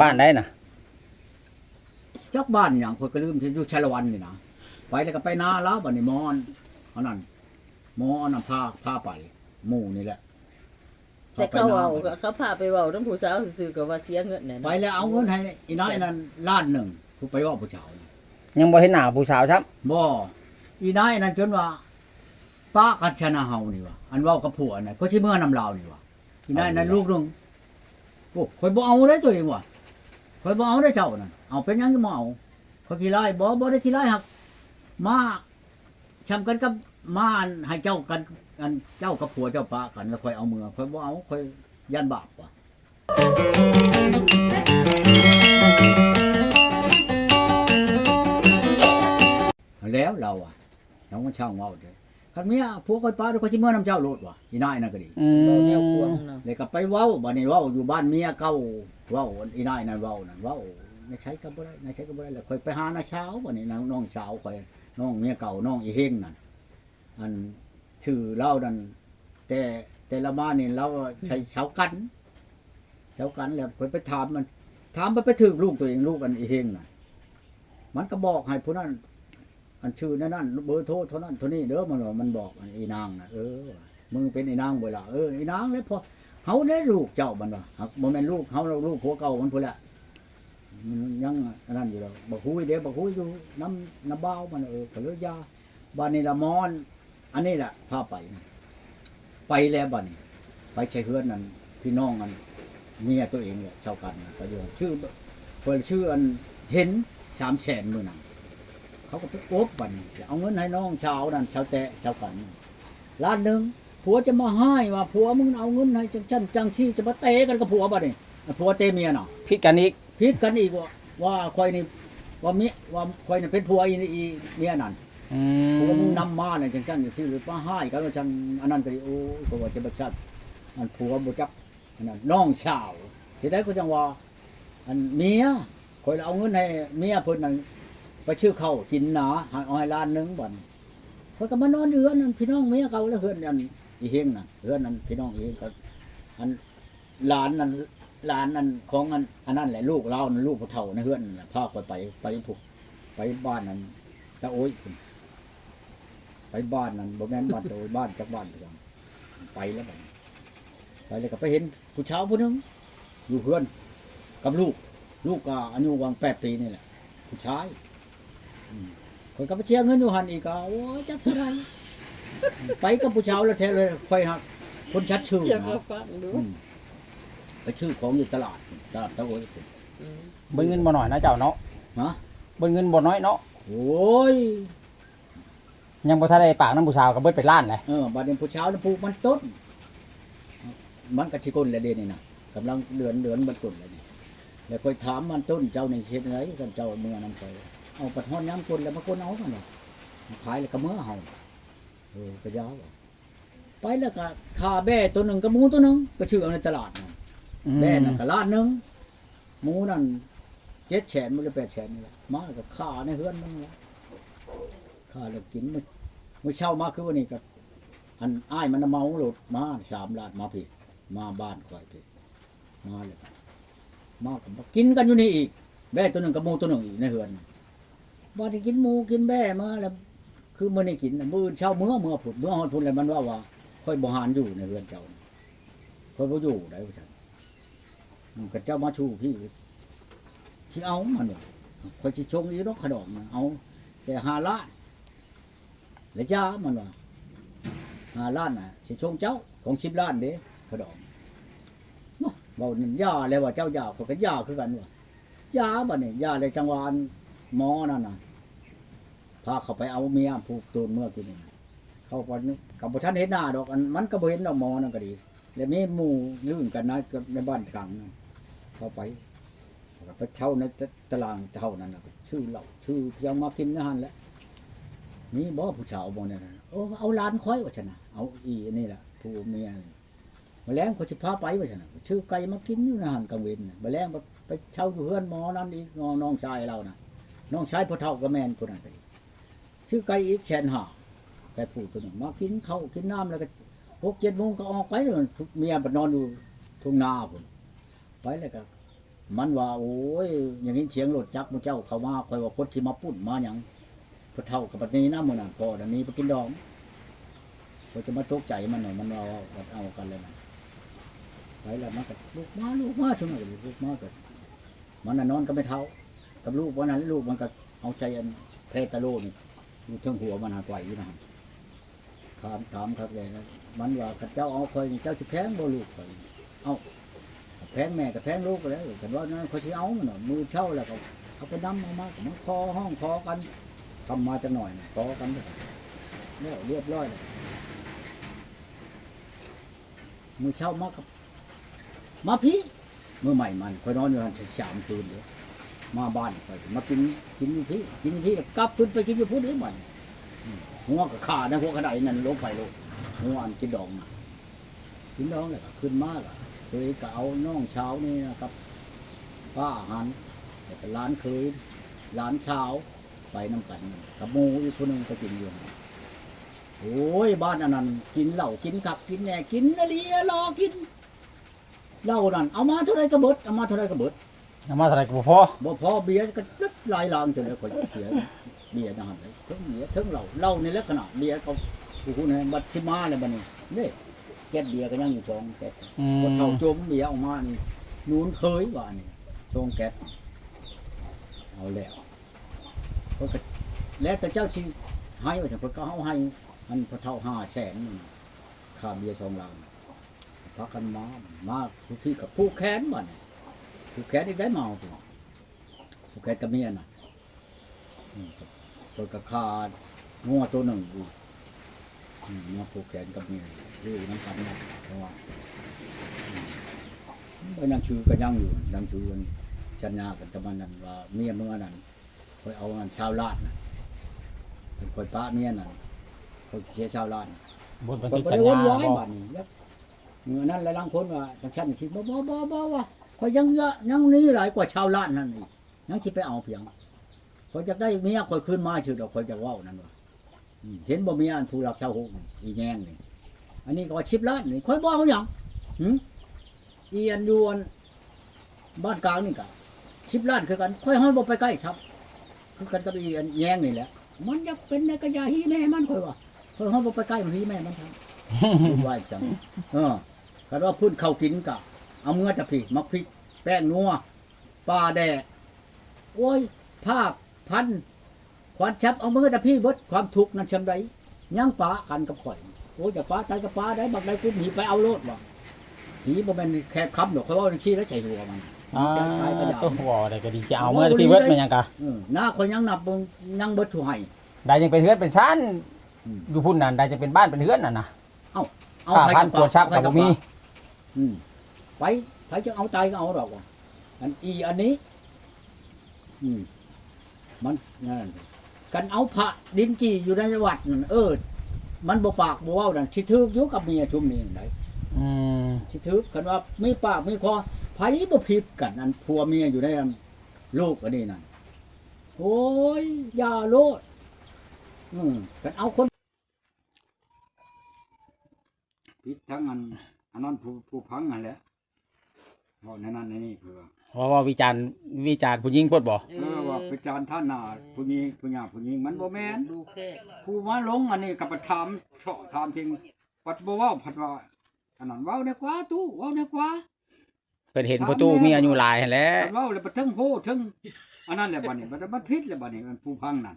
บ้านได้น่ะจักบ้านหยังข่อยก็ลืมที่อยู่ชาละวันนี่นะไปแล้วก็ไปนาแล้วบัดนี้หมอนอันนั้นหมออันนั้นพาพาไปหมู่นี่แหละแต่เขาพเอาไปนเขาพาไปเว้าน้ำผู้สาวซื่อๆก็ว่าเสียเงินนั่นไปแล้วเอาเงินให้อีน้อยนั่นล้านหนึ่งผู้ไปเว่าผู้ชาวยังบ่เห็นหน้าผู้สาวครับบ่อีน้อยนั่นจนว่าป้ากัญชนาเฮานี่ว่ะอันเว้ากับผัวน่ะก็สิเมื่อนำลาวนี่ว่ะอีน้อยนั่นลูกหนึงโอ้ข่อยบ่เอาได้ตัวเองว่ะ ข่อยบ่เอาได้เจ้านั่นเอาเป็นหยังก็บ่เอาข่อยขี้ไล่บ่บ่ได้ขี้ไล่หักมาชำกันกับมาให้เจ้ากันอันเจ้ากับผัวเจ้าปะกันแล้วข่อยเอามือข่อยบ่เอาข่อยยันบาปว่ะแล้วเราอะน้องมันเช่าเมาเด้อคันเมียผัวคอยป้าเดี๋ยวเขาสิเมื่อนำเจ้าโลดว่ะอีนายนั่นก็ดีอืเว้าแนวมควงเนาะเลยก็ไปเว้าบัดนี้เว้าอยู่บ้านเมียเก่า เว้าอีนายนั่นเว้านั่นเว้าไม่ใช้ก็บ่ได้ไม่ใช้ก็บ่ได้แล้วค่อยไปหาน้าเช้าบัดนี้น้องน้องสาวค่อยน้องเมียเก่าน้องอีเฮงนั่นอันชื่อเล่านั่นแต่แต่ละบ้านนี่เราใช้เช้ากันเช้ากันแล้วค่อยไปถามมัน ถามไปไปถึงลูกตัวเองลูกอันอีเฮงน่ะมันก็บอกให้ผู้นั้นอันชื่อนั่นนั่นเบอร์โทรเท่านั้นเท่านี้เด้อมันว่ามันบอกอันอีนางน่ะเออมึงเป็นอีนางบ่ล่ะเอออีนางแล้วพอเฮาได้ลูกเจ้ามันว่าหักบ่แม่นลูกเฮาเราลูกผัวเก่ามันพุ่นละมันยังอันนั้นอยู่แล้วบ่คุยเด้บ่คุยอยู่น้ำน้ำเบ้ามันเออก็เลยยาบ้านนี้ละมอน อันนี้แหละพาไปนะไปแล้วบ้านนี้ ไปใช้เฮือนนั่นพี่น้องกันเมียตัวเองเนี่ยเช่ากันนะไปอยู่ชื่อเพิ่นชื่ออันเห็นสามแสนมือนั้นเขาก็ไปโอบบันเอาเงินให้น้องชาวนั่นชาวแตะชาวกันล้านหนึ่ง ผัวจะมาให้ว่าผัวมึงเอาเงินให้จังจันจังชี้จะมาเตะกันกับผัวบัดนี่ผัวเตะเมียเนาะพิดกันอีกพิดกันอีกว่าว่าคอยนี่ว่าเมียว่าคอยนี่เป็นผัวอีนี่อีเมียนั่นอืผัวมึงมนำมาเนี่ยจังจันจังชี้หรือมาให้กันว่าจังอันนั้นก็ดีโอ้ยก็ว่าจะบัชัดอันผัวบ่จักอันนั้นน้องชาวที่ได้ก็จังว่า อันเมียคอยเอาเงินให้เมียเพิ่นนั่นไปชื่อเขากินหนาหาเอาให้ล้านหนึงบ่อนเขาก็มานอนอยู่เฮือนนั่นพี่น้องเมียเขาแล้วเฮือนอัน อีเฮงน่ะเฮือนนั้นพี่น้องเฮงก็อันหลานนั่นหลานนั่นของอันอันนั้นแหละลูกเรานั่นลูกผู้เฒ่าในเฮือนนั่นแหละพาไปไปไปผูกไปบ้านนั้นตะโอ้ยไปบ้านนั้นบ่แม่นบ้านตะโอ้ยบ้านจักบ้านจังไปแล้วบัดนี้ไปเลยก็ไปเห็นผู้ชาวผู้นึงอยู่เฮือนกับลูก ลูกก็อายุวางแปดปีนี่แหละผู้ชายคนก็ไปเชียร์เงินอยู่หันอีกก็โอ้ยจักเท่าไร ไปกับผู้ชายแล้วแท้เลยค่อยหักคนชัดชื่อเจ้าก็นะฟังดูอืมไปชื่อของอยู่ตลาดตลาดตะโอยอืมเบิ่งเงินบ่น้อยนะเจ้าเนาะฮะเบิ่งเงินบ่น้อยเนาะโอ้ยยังบ่ทันได้ปากน้ำผู้สาวก็เบิดไปล้านเลยเออบัดนี้ผู้ชายน่ะปลูกมันต้น มันกะชิกลแหละเดยวนี่นะกำลังเดือนเดือนมันต้นเลยนี่แล้วค่อยถามมันต้นเจ้านี่เฮ็ดไงกันเจ้าเมื่อนำไปเอาปัดฮ้อนย้ำคนแล้วมาคนเอามันว่ะมาขายแล้วก็เมื่อเฮา เออก็ยาวอะไปแล้วก็ค่าแบ่ตัวหนึ่งกับหมูตัวหนึ่งก็ชื่อเอาในตลาดนั่นอืมแบ่นั่นก็ล้านหนึ่งหมูนั่นเจ็ดแสนมันหรือแปดแสนนี่แหละมากับค่าในเฮือนมันนี่แหละค่าแล้วกินมื้อมื้อเช้ามาคือวันนี้ก็อันอ้ายมันน่ะเมาโหลดมาสามล้านมาผิดมาบ้านข่อยผิดมาเลยมากับมากินกันอยู่นี่อีกแบ่ตัวหนึ่งกับหมูตัวหนึ่งอีกในเฮือนน่ะบ่ได้กินหมูกินแบ่มาแล้ว คือมื้อนี้กินมื้อเช้ามื้อมื้อผุดมื้อฮอดพุ่นแล้วมันว่าว่าค่อยบ่หานอยู่ในเฮือนเจ้าค่อยบ่อยู่ได้ว่าซั่นมันก็เจ้ามาชูพี่ที่เอามันนี่ยคอยชิชงอีรกขดองนะเอาแต่หาล้านแล้วจ้ามันว่าหาล้านน่ะชิชงเจ้าของชิบล้านเด้ขดองเนาะเบาหนึ่งยาเลยว่าเจ้ายาเขาก็ยาคือกันว่ายาบ่เนี่ยยาเลยจังหวานหมอนั่นน่ะ พาเขาไปเอาเมียผูกตูนเมื่อกี้นี่เขาไปกับท่านเห็นหน้าดอกอันมันก็บ่เห็นดอกหมอนั่นก็ดีแล้วมีหมู่ลื่นกันนะกับในบ้านกลางนั่นเขาไปไปเช่าในตารางเท่านั้นนะชื่อเหล่าชื่อเพียงมากินนะฮันแหละนี่บ่ผู้ชาวบ่เนี่ยนะโอ้เอาหลานค้อยว่าชนะเอาอีนี่แหละผู้เมียนี่มาแล้งเขาจะพาไปว่าชนะชื่อไก่มากินอยู่นะฮันกลางเวนน่ะมาแล้งไปเช่าอยู่อนหมอนั่นอีกน้องน้องชายเรานะน้องชายพ่อเฒ่ากับแมนคนนั้นก็ดี ชื่อไก่อีกแสนห้าไก่ผู้ตัวหนึ่งมากินข้าวกินน้ำแล้วก็หกเจ็ดโมงก็ออกไปเลยเมียไปนอนอยู่ทุ่งนาพุ่นไปแล้วก็มันว่าโอ้ย อย่างนี้เสียงรถจักรมันเจ้าเขามาคอยว่าคนที่มาปุ่นมาหยังพอเท่ากับปัดนี้นะมื้อนั้นพอดันนี้ไปกินดองเขาจะมาตกใจมันหน่อยมันว่าว่าเอากันเลยนะไปแล้วมันก็ลูกมาลูกมาช่วงนั้นลูกมาก็มันนอนก็ไม่เท่ากับลูกวันนั้นลูกมันก็เอาใจอันเพตาโลนี่ อยู่ทั้งหัวมันหาไหวอยู่นะถามถามครับเลยนะมันว่าข้าเจ้าเอาคอยเจ้าจะแพงบ่ลูกคอยเอาแพงแม่กับแพงลูกก็แล้วแต่ว่านั้นเขาสิเอามันมือเช่าแล้วก็เอาไปนำเอามามันคอห้องคอกันทำมาจังหน่อยคอกันแล้วเรียบร้อยเลยมือเช่ามากับมาพี่มือใหม่มันคอยนอนอยู่หันสามคืนเลย มาบ้านไปมากินกินที่กินที่กลับขึ้นไปกินอยู่พูดนี้มันอืมหัวกับขาในหัวกระไดนั่นลงไปลงหัวอันกินดองน่ะกินดองเลยขึ้นมากเคยก็เอาน้องเช้านี่นะครับป้าหันแล้วก็ร้านเคยร้านเช้าไปน้ำกันกับมูอีกคนหนึ่งก็กินอยู่โอ้ยบ้านอันนั้นกินเหล้ากินขับกินแหน่กินอะไรรอกินเหล้านั่นเอามาเท่าไรก็เบิดเอามาเท่าไรก็เบิด เอามาเท่าไหร่ก็บ่พอบ่พอเบียร์ก็ตึ๊ดลายลางจนแล้วก็เสียเบียร์นะครับทั้งเบียร์ทั้งเหล้าเหล้าในลักษณะเบียร์เขาผู้คนนั้นบัดที่มาเลยบัดนี้นี่แก๊สเบียร์ก็ยังอยู่ช่องแก๊สอืบ่มเท่าจมเบียร์ออกมานี่นูนเคยว่านี่ช่องแก๊สเอาแล้วเพิ่นก็แล้วแต่เจ้าชีให้ว่าแต่เพิ่นก็เอาให้มันพอเท่า5แสนนึงค่าเบียร์ช่องลังพากันมามาทุกที่กับผู้แค้นบัดนี้ ผู้แค้นอีกได้เมาตัวผูกแขนกับเมียน่ะอืมตัวกับขาดงัวตัวหนึ่งอยู่อืมมาผูกแขนกับเมียอยู่น้ำกันนะเพราะว่าอืมไปนั่งชื่อก็ยังอยู่นั่งชื่อกันชัญญากันกับมันนั่นว่าเมียเมื่อนั้นคอยเอาอันชาวลาดนะเป็นคอยป้าเมียนั่นคอยเสียชาวลาดน่ะบนบันคอทึยกบ่สัญได้วนญาร้อยบ่บาทนี่แล้วเมื่อนั้นหลายๆคนว่าจังชั้นคิดบ่บ่บ่บ่ว่า คอยยังเยอะยังนี้หลายกว่าชาวล้าดนั่นอีกยังสิไปเอาเพียงคอยจะได้เมียคอยขึ้นมาชื่อดอกคอยจะว้านั่นว่าอืมเห็นบ่เมียอันผู้รักชาวโฮกนี่อีแยงนี่อันนี้ก็ชิบล้านนี่คอยบอกเขาหยังหึอีอันยวนบ้านกลางนี่ก็ชิบล้านคือกันคอยห้อยบ่ไปใกล้ครับ คือกันกับอีอันแยงนี่แหละ มันจะเป็นในกระยาฮีแม่มันคอยว่าคอยห้อยบ่ไปใกล้มันฮีแม่มันทำพูดไว้จังเออคันว่าพื้นเข้ากินกะ เอาเมื่อจะพี่มักพริก แป้งนัวปลาแดดโอ้ยภาพพันขวัญชับเอามือแต่พี่เบดความทุกข์นั้นชำใดยังป้ากันกับข่อยโอ้ยจะป้าตายกับป้าได้บักใดกูหนีไปเอาโลดว่ะหีบ่แม่นแค่คำดอกเขาว่าขี้แล้วใจหัวมันอ่าตายก็ยาวตัวบ่ได้ก็ดีสิเอาเมื่อพี่เบิดมันหยังกะเออหน้าคนยังนับเบิ่งยังเบิดถูให้ได้ยังเป็นเฮือนเป็นชั้นอืมอยู่พุ่นนั่นได้จะเป็นบ้านเป็นเฮือนนั่นน่ะเอาค่าไปพันบตรวจชับกับบ่มีอืม ไปไปจะเอาตายก็เอาดอกว่ะอันอีอันนี้ อืม มันนั่นกันเอาพระดินจีอยู่ในวัดนั่นเออ มันบ่ปากบ่เว้านั่นสิทึกอยู่กับเมียชุมนี้นั่นได้อืมสิทึกกันว่ามีปากมีคอไผบ่ผิดกันอันผัวเมียอยู่ในอันลูกอันนี้นั่นโอ้ยอย่าโลดอืมกันเอาคนผิดทั้งอันอันนั้นผู้ผู้พังนั่นแหละ เพราะนั่นนั่นนี่คือเพราะว่าวิจารณ์วิจารณ์ผู้หญิงพดบ่เออว่าไปจานท่านนาผู้นี้ผู้หญิงผู้หญิงมันบ่แม่นดูแค่ผู้มาลงอันนี้ก็ไปถามเฉาะถามจริงปัดบ่เว้าผัดว่าอันนั้นเว้าได้กว่าตู้เว้าได้กว่าเพิ่นเห็นประตูมีอายุหลายหั่นแหละปัดเว้าแล้วไปถึงโหถึงอันนั้นแหละบัดนี้บัดมันผิดแล้วบัดนี้มันผู้พังนั่น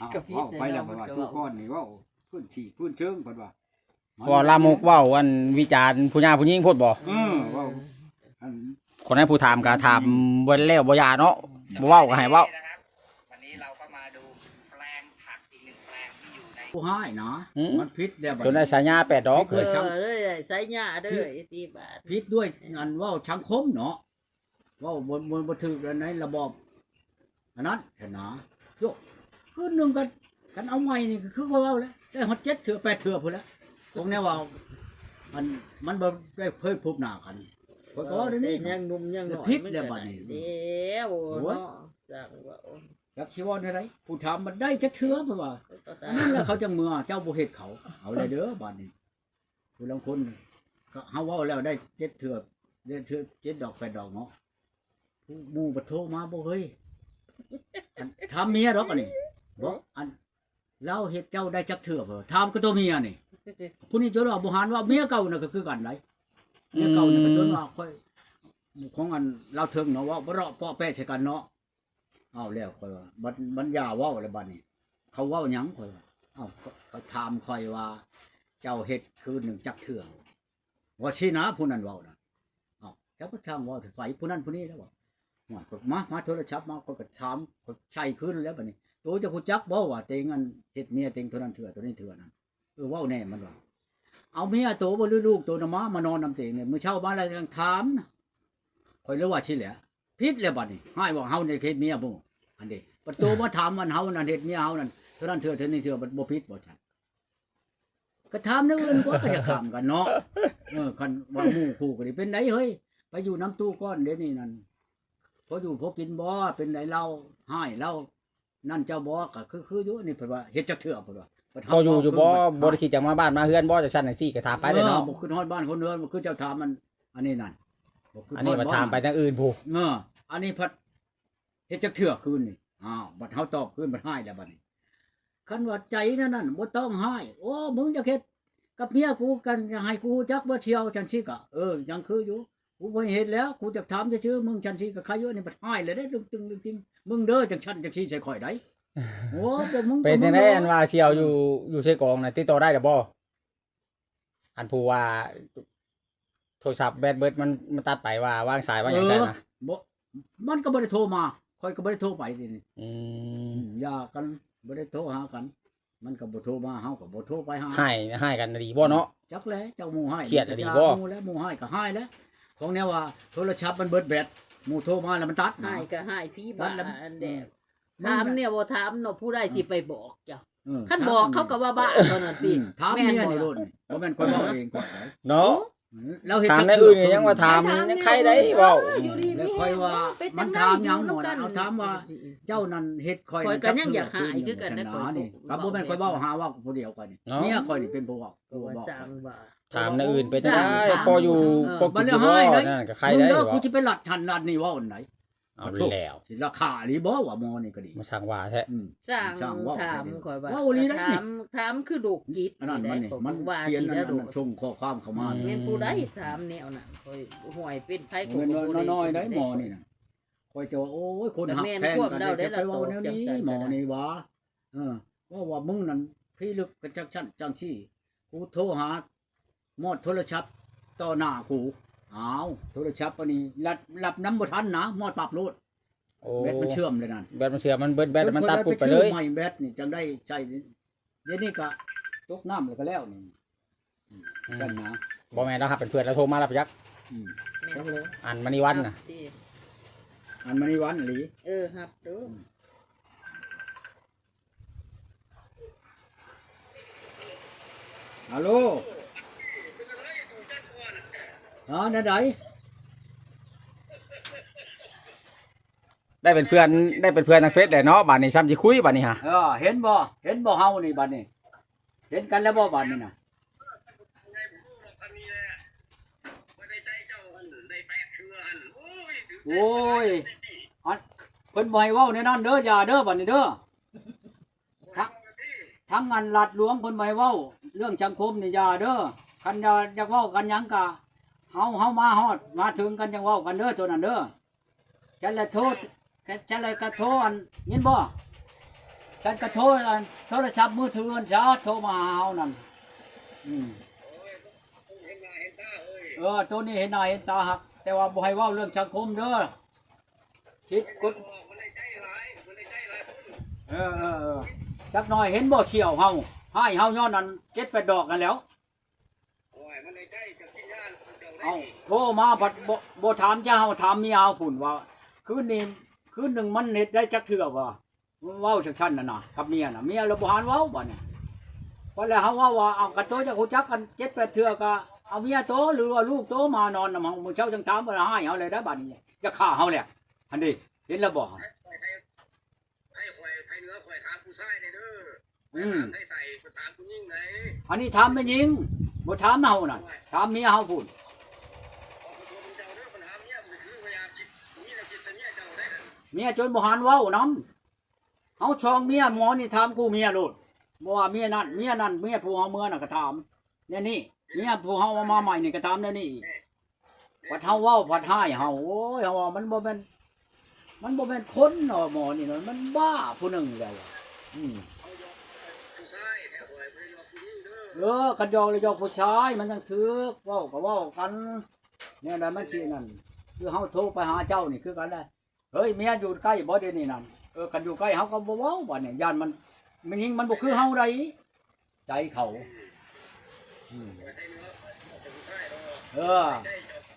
อ้าวเว้าไปแล้วบัดว่าตู้ก้อนนี่เว้าพื้นฉีพื้นเชิงบัดว่า ว่าลามกเว้าอันวิจารณ์ผู้หญิงผู้หญิงพดบ่ เออเว้า อันคนนั้นผู้ถามก็ถามบ่แล้วบ่ยาเนาะบ่เว้าก็ให้เว้านะครับวันนี้เราก็มาดูแปลงผักอีกหนึ่งแปลงที่อยู่ใน ผู้ให้นะอืมมันผิดแล้วบัดจนได้ฉายาแปดดอกเอเอออช่างเลยใส่หญ้าเด้อไอ้ตีบาทผิดด้วยงานเว้าสังคมเนาะเว้าบนบนบ่ถูกแล้วในระบอบอันนั้นเห็นนะโยกคือหนึงกันกันเอาใหม่นี่ก็คือเขาเว้าแล้วได้ฮอด7เถื่อ8เถื่อพุ่นแล้วตรงเนี้ยว่ามันมันบ่ได้เพิ่มพบหน้ากัน เพราะว่าเดี๋ยวนี้แต่ยังหนุ่มยังหน่อยพิษเนี่ยบัดนี้ เดี๋ยวโอ้ยเนาะจังว่าโอ้จักสิว่าได้ไรผู้ถามมันได้จักเถื่อเพราะว่าก็ตาอันนั้นแหละเขาจังเมือเจ้าบ่เฮ็ดเขาเอาเลยเด้อบัดนี้ผู้ลางคนก็เฮาเว้าแล้วได้7เถื่อได้เถื่อ7ดอก8ดอกเนาะผู้หมู่บ่โทรมาบ่เฮ้ยอันถามเมียดอกอันนี้บ่อันเราเฮ็ดเจ้าได้จักเทื่อบ่ถามก็ตัวเมียนี่ผู้นี้จนว่าบ่หานว่าเมียเก่าน่ะก็คือกันได เมียเก่าน่ะก็จนว่าค่อยของอันเราเทิงเนาะว่าบ่เราะเปาะแปะใส่กันเนาะเอาแล้วค่อยว่าบัดบัดยาเว้าแล้วบัดนี้ เขาเว้าหยังค่อยว่าเอ้าก็ก็ถามค่อยว่า เจ้าเฮ็ดคืนหนึ่งจักเทื่อว่าชีนะผู้นั้นเว้านะเอ้าเจ้าก็ช่างเว้าไปผู้นั้นผู้นี้แล้วว่าว่าก็มามาโทรศัพท์มาก็ก็ถามก็ใช่คืนแล้วบัดนี้ตัวเจะผู้จักบ่ว่าเต็งอันเฮ็ดเมียเต็งเท่านั้นเถื่อตัวนี้เถื่อนั้นเออเว้าแน่มันว่า เอาเมียโตบ่หรือลูกโตนะมามานอนนำเต็งเนี่ยมื้อเช้ามาแล้วยังถามนะข่อยเลยว่าชิแหละผิดแล้วบัดนี้ให้ว่าเฮาเนี่ยเฮ็ดเมียบ่อันนี้ประตูมาถามมันเฮานั่นเฮ็ดเมียเฮานั่นเท่านั้นเถื่อเท่านี้เถื่อบ่บ่ผิดบ่ชัดก็ถามแนวอื่นก็ก็จะถามกันเนาะเออคันว่าหมู่คู่ก็ได้เป็นไดเฮ้ยไปอยู่น้ำตู้ก้อนเดี๋ยวนี้นั่นพออยู่พอกินบ่เป็นไดเล่าให้เล่านั่นเจ้าบ่ก็คือคืออยู่นี่เพิ่นว่าเฮ็ดจักเทื่อเพิ่นว่า พิ่นพออยู่อยู่บ่เพิ่นบ่ได้คิดจะมาบ้านมาเฮือนบ่จังซั่นจังซี่ก็ถามไปเลยเนาะออบ่ขึ้นฮอดบ้านคนเนือนบ่คือเจ้าถามมัน อันนี้นั่นบ่ขึ้อันนี้ฮดมาบ้ถามไปทางอื่นผู้เอออันนี้พัดเฮ็ดจักเทื่อคืนนี่อ้าวบัดเฮาตอบคืนบัดให้แล้วบัดนี้คันว่าใจนั่นนั่นบ่ต้องให้โอ้มึงจะเฮ็ดกับเมียกูกันจะให้กูจักบ่เชียวจันชีกะเออยังคืออยู่กูบ่เห็นแล้วกูจะถามจะชื่อมึงจันชีกะใครอยู่นี่บัดห้ายเลยได้ตึงตึงตึงตึงมึงเด้อจังชันจังชีใส่ข่อยได้ โอ้บ่มึงเป็นจังได๋บ่มึอันว่าเสี่ยวอยู่อยู่ใส่กองน่ะติดต่อได้หรือบ่อันผู้ว่า โทรศัพท์แบตเบิดมันมันตัดไปว่าวางสายว่าหยังได้นะบ่มันก็บ่ได้โทรมาข่อยก็บ่ได้โทรไปนี่นี่อือืมมอย่ากันบ่ได้โทรหากัน มันก็บ่โทรมาเฮาก็บ่โทรไปหาให้ให้กันดีบ่เนาะจักแลเจ้าหมู่ให้เครียดอะดิจ้าบ่หมู่แล้วหมู่ให้ก็ให้แล้วของแนวว่าโทรศัพท์มันเบิดแบตหมู่โทรมาแล้วมันตัดนะให้ก็ให้พี่ตับ้าดแล้วอันแดบมึง ถามน่ะเนี่ยบ่ถามเนาะผู้ใดสิไปบอกจ้ะเออคันบอกเขาก็ว่าบ้าเท่านั้นอืติมถามแม่เมียบ่นี่โลล่ะดนี่บ่แม่นคนเว้าเองก่อนไหนเนาะเราเฮ็ดถามจักในเทื่อื่นก็ยังว่าถามยังใครได้เว้าอยู่ดีแล้วมีค่อยว่าเป็นมันจังไดถามหยังอหมดกัอะเอาถามว่า เจ้านั่นเฮ็ดคอยข้อยก็ยังอยากหายจัคือกันนะชนี่ข้อยครับบ่แม่นคอยเว้าหาว่าผู้เดียวกันนี่เนาะเมียคอยนี่เป็นผู้เว้าก็ผู้ว่าบอกสร้างว่าถามในอื่นไปจังได๋ถามพออยู่เออปกติบ่นั่นก็ใครมึงได้เด้อบ่กูสิไปหลัดทันนัดนี่เว้าอันไหน เอาแล้วสิราคาหรือบ่ว่าหมอนี่ก็ดีมาสั่งว่าแท้ อืมสร้างสร้างเว้าถามไปดิข่อยว่าเว้าอีหลีนะนี่ ถามถามคือดุกจิตอันนั้นมันนี่ข้อยมันว่าเขียนสินั่นแล้วดุนั่นชงข้อความเข้ามาแม่นผู้ใดถามแนวนั้นข่อยห่วยเป็นไผเงินน้อยๆได้หมอนี่น่ะคอยจะว่าโอ้ยคนหักแพงกันแต่แม่นควบเดาได้จะละไปเว้าแนวนี้ตกจังๆหมอนี่วะเออว่าว่ามึงนั่นพี่ลึกกันจังชั้นจังซี่กูโทรหาหมอดโทรศัพท์ต่อหน้ากู อ้าวโทรศัพท์อันนี้รับรับน้ำบ่ทันนะหมอดปรับโลดโอ้แบตมันเชื่อมเลยนั่นแบตมันเชื่อมมันเบิดแบตมันตัดปุ๊บไปเลชื่ยอใหม่แบตนี่จังได้ใช้เดี๋ยวนี้ก็ตกน้ำแล้วก็แล้วนี่อืมกันนะบ่แม่นแล้วครับเป็นเพื่อนแล้วโทรมาแล้วไปยักอืมแม่นจังเลยอันมณีวันน่ะที่อันมันนี่วันหลีเออครับเด้อฮัลโหล อ๋อนั่นไดได้เป็นเพื่อนได้เป็นเพื่อนทางเฟซเลยเนาะบัดนี้ซ้ำสิคุยบัดนี้ฮะเออเห็นบ่เห็นบ่เฮานี่บัดนี้เห็นกันแล้วบ่บัดนี้น่ะไงผมรู้หรอกคำนี้แหละไม่ได้ใจเจ้าหันได้แปดเทือหันโอ้ยถืโอ้ยอันเพิ่นบ่ให้เว้าในนั้นเด้ออย่าเด้อบัดนี้เด้อทั้งทั้งงานรัดหลวงเพิ่นบ่ให้เว้า เรื่องสังคมนี่อย่าเด้อคันอยากอยากเว้ากันหยังกะ เฮาเฮามาฮอดมาถึงกันจังเว้ากันเด้อตัวนั้นเด้อฉันละโทษฉันละกระโทษอันยินบ่ฉันกระโทษอันโทรศัพท์มือถืออันซะโทรมาหาเฮานั่นอืมเอ้ยเอตัวนี้เห็นหน้าเห็นตาหักแต่ว่าบ่ให้เว้าเรื่องสังคมเด้อคิดกดเออเออจักหน่อยเห็นบ่เชี่ยวเฮาให้เฮาย้อนนั้นเจ็ดแปดดอกกันแล้ว โอ้ยมันได้ใจกับกินยาน เจ้าได้เอาโทรมาบัดบ่บ่ถามเจ้าถามเมียเฮาพุ่นว่า คืนนี้คืนหนึ่งมันเน็ตได้จักเทื่อว่าเว้าจักชั้นน่ะนะกับเมียน่ะเมียเราบ่หานเว้าบัดนี้พอแล้วเฮาว่าว่าเอากันโตจักฮู้จักกันเจ็ดแปดเทื่อก็เอาเมียโตหรือว่าลูกโตมานอนนำเฮามื้อเช้าจังถามว่าให้เฮาเลยได้บัดนี้จะฆ่าเฮาแหละอันนี้เห็นแล้วบ่ให้ให้ข่อยให้เนื้อข่อยถามผู้ชายได้เด้ออืมให้ใส่ถามผู้หญิงไหนอันนี้ถามแม่หญิงบ่ถามเฮานั่นถามเมียเฮาพุ่นพอคนโทรมันเจ้าเด้อปัญหาเมียมันคือพยายามคิดมีแต่คิดแต่เมี เมียจนบ่หันเว้านํเฮาชองเมียหมอนี่ถามกูเมียโลดบ่ว่าเมียนั่นเมียนั่นเมียผู้เฮาเมื่อน่ะก็ถามเนี่ยนี่เมียผู้เฮามาใหม่นี่ก็ถามเนี่ยนี่พัดเฮาเว้าพัดให้เฮาโอ้ยเฮาว่ามันบ่แม่นมันบ่แม่นคนเนาะหมอนี่เนาะมันบ้าผู้หนึ่งแล้วอืมเออกันยองเลยยองผู้ชายมันยังถือว้าก็ว้ากันเนี่ยแหละมันสินั่นคือเฮาโทรไปหาเจ้านี่คือกันแหละ เฮ้ยเมียอยู่ใกล้บ่เดี๋ยวนี้นั่นเออกันอยู่ใกล้เฮาก็บ่เว้าบัดเนี่ยย่านมันมันยิงมันบ่คือเฮาได้ใจเขาอืมเออ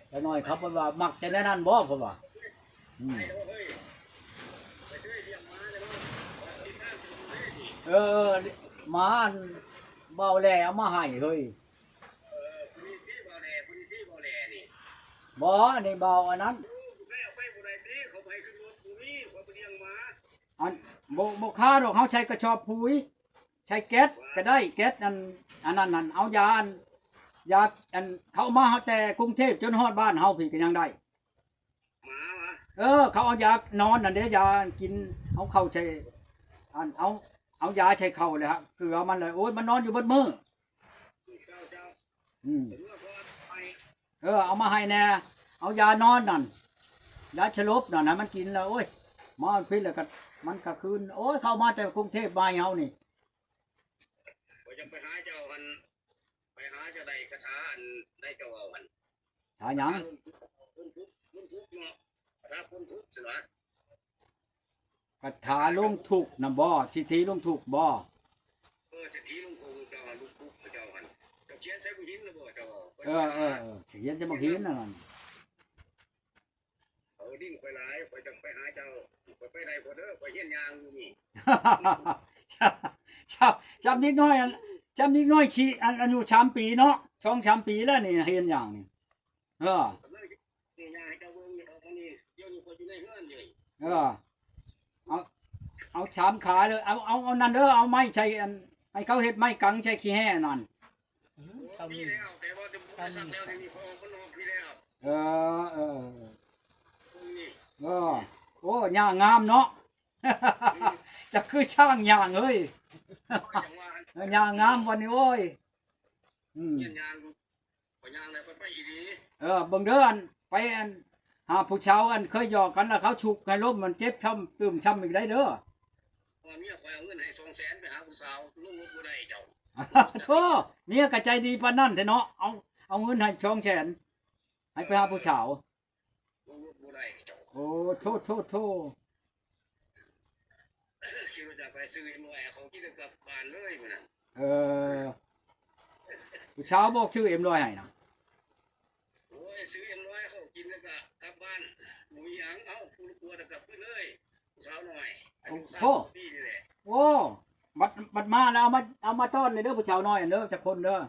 แต่น้อยครับเพิ่นว่ามักจะแน่นั่นบ่เพิ่นว่าอืมเออมาเบาแลเอามาให้เฮ้ยเออพี่บ่แลผู้นี้พี่บ่แลนี่บ่นนี้เบาอันนั้น ผู้ใดเอาไปผู้ใดตีเขาไปขึ้นรถผู้นี้เขาไปเลี้ยงม้า อันบ่บ่ค่าดอกเฮาใช้กระชอบปุ๋ยใช้แก๊สก็ได้แก๊สอันอันนั้นนั่นเอายาอันยาอันเขามาฮาแต่กรุงเทพจนฮอดบ้านเฮาพี่ก็ยังได้เออ เขาเอายานอนนั่นเด้ยากินเอาเข้าใช้อันเอาเอายาใช้เข้าเลยฮะคือเอามันเลยโอ้ยมันนอนอยู่บนมือเอืมเออเอามาให้แน่เอายานอนนั่นยาฉลบนั่นนะมันกินแล้วโอ้ย มาพิษแล้วก็มันก็คืนโอ้ยเข้ามาแต่กรุงเทพมาเฮานี่ว่าจะไปหาเจ้าหันไปหาเจ้าใดกระทาอันได้เจ้าเอาหันหาหยังคนทุกคนทุกเนาะกระทาคนทุกสินะกระถาลงทุกข์นะบ่สิทีลงทุกข์บ่เออเศรษฐีลุงคงเจ้าลูกทุกเจ้าหันเจ้าเขียนใส่ผู้หญิงนะบ่เจ้าเออเออเออสิเขียนจะบ่เขียนนั่นน่ะเอาดิ้นไปหลายไปจังไปหาเจ้า ไปไปใดพอเด้อไปเฮียนยางอยู่นี่ชอบจำนิดน้อยอันจำนิดน้อยชีอันอายุสามปีเนาะช่องสามปีแล้วนี่เห็นอย่างนี่เออเลยนี่ยางให้เจ้าเบิ่งนี่เอาคนนี้เดี๋ยวนี้คนอยู่ในเฮือนอยู่เออเอาเอาชามขาเลยเอาเอาเอานั่นเด้อเอาไม้ใช้อันให้เขาเฮ็ดไม้กังใช้ขี้แห่นั่นเขาพี่มีแล้วแต่ว่าจะบ่สักแล้วนี่พอคนนอกพี่แล้วเออเออคนนี้เออ โอ้ย่างงามเนาะ จะคือช่างย่างเอ้ยจังว่าเออย่างงามวันนี้โอ้ยอืมเฮียนยางไปยางแล้วไปไปอีดีเออเบิ่งเด้ออันไปอันหาผู้เชาวอันเคยหยอกกันแล้วเขาฉุกให้ล้มมันเจ็บช้ำตื่มช้ำอีกได้เด้อว่าเมียคอยเอาเงินให้200,000ไปหาผู้สาวลุงรถบ่ได้เจ้าโธ่เมียก็ใจดีปานนั้นแท้เนาะเอาเอาเงินให้ช่องแสนให้ไปหาผู้สาว ลุงรถบ่ได้เจ้า โอ้โทษโทษโทษคิดว่าจะไปซื้อเอ็มร้อยเขาคิดจะกลับบ้านเลยมันน่ะเออผู้สาวบอกชื่อเอ็มร้อยให้นะโอ้ยซื้อเอ็มร้อยเขากินแล้วก็กลับบ้านหมูหยังเอ้าผู้กลัวจะกลับขึ้นเลยผู้สาวหน่อยอายุสามปีนี่แหละโอ้บัดบัดมาแล้วเอามาเอามาต้อนเลยเด้อผู้สาวน้อยอันเด้อจักคนเด้อ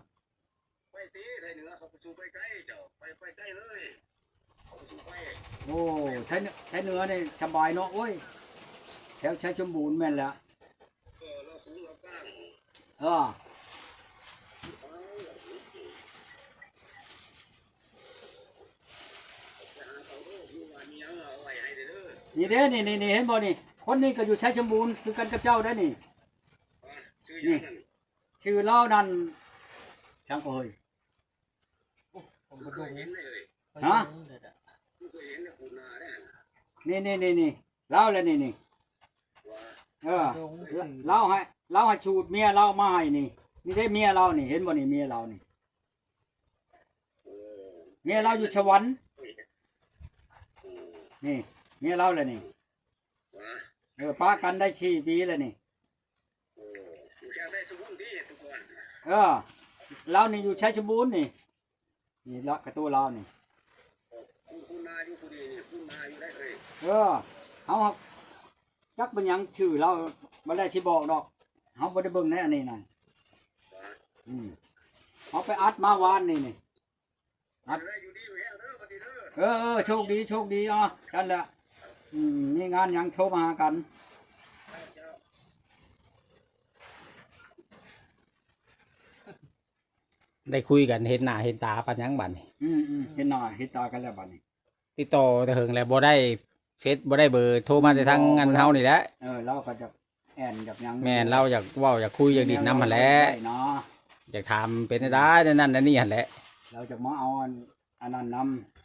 ไปตีไทยเหนือเขาไปสู่ไปใกล้เจ้าไปไปใกล้เลยเขาไปสู่ไป โอ้ใช้เนื้อใช้เนื้อนี่สบายเนาะโอ้ยแถวใช้สมบูรณ์แม่นแล้วเออเราสูงเรากลางเออไปหาเขาโลกอยู่ว่ามีหยังเอาไว้ให้เด้อนี่เด้นี่นี่นี่เห็นบ่นี่ คนนี้ก็อยู่ใช้สมบูรณ์คือกันกับเจ้าได้อนี่ว่าซื้อหยังนั่นชื่อเล่านั่นช่างก็เฮ้ยผมก็บ่เคดูยเห็นเลยฮะ บ่เคยเห็นแต่ปูนาได้หั่น นี่นี่นี่นี่เล่าแล้วนี่นี่ว่าเออเล่าให้เล่าให้ชูดเมียเล่ามาให้นี่นี่ได้เมียเรานี่ เห็นบ่นี่เมียเรานี่โอ้เมียเราอยู่สวรรค์โอ้นี่เมียเราเลยนี่ว่าเออป้ากันได้สี่ปีแล้วนี่โอ้อยู่แค่ได้ทุกคนที่ทุกคนเออเรานี่อยู่ใช้สมบูรณ์นี่นี่ละกระตัวเรานี่ คุณคุณนาอยู่คุณดีนี่คุณนาอยู่ได้เลยเออเฮาจักเป็นหยังชื่อเราบ่ได้สิบอกดอกเฮาบ่ได้เบิ่งในอันนี้นั่นว่าอืมเฮาไปอัดมาวานนี่นี่อัดได้อยู่ดีอยู่แห้งเด้อปฏิเด้อเออเออโชคดีโชคดีอะกันแหละอืมมีงานหยังโทรมาหากันเจ้าได้คุยกันเห็นหน้าเห็นตาปันยังบัดนี่อืมอืมเห็นหน้าเห็นตากันแล้วบัดนี้ ติดต่อแต่เหิงแล้วบ่ได้เฟซบ่ได้เบอร์โทรมาแต่ทางงานเฮานี่แหละเออเราก็จะแอนกับหยังแม่นเราอยากเว้าอยากคุยอยากดิดน้ำหั่นแหละได้เนาะอยากถามเป็นได้นั่นนั่นนี่หั่นแหละเราจะมาเอาอันอันนั้นนำ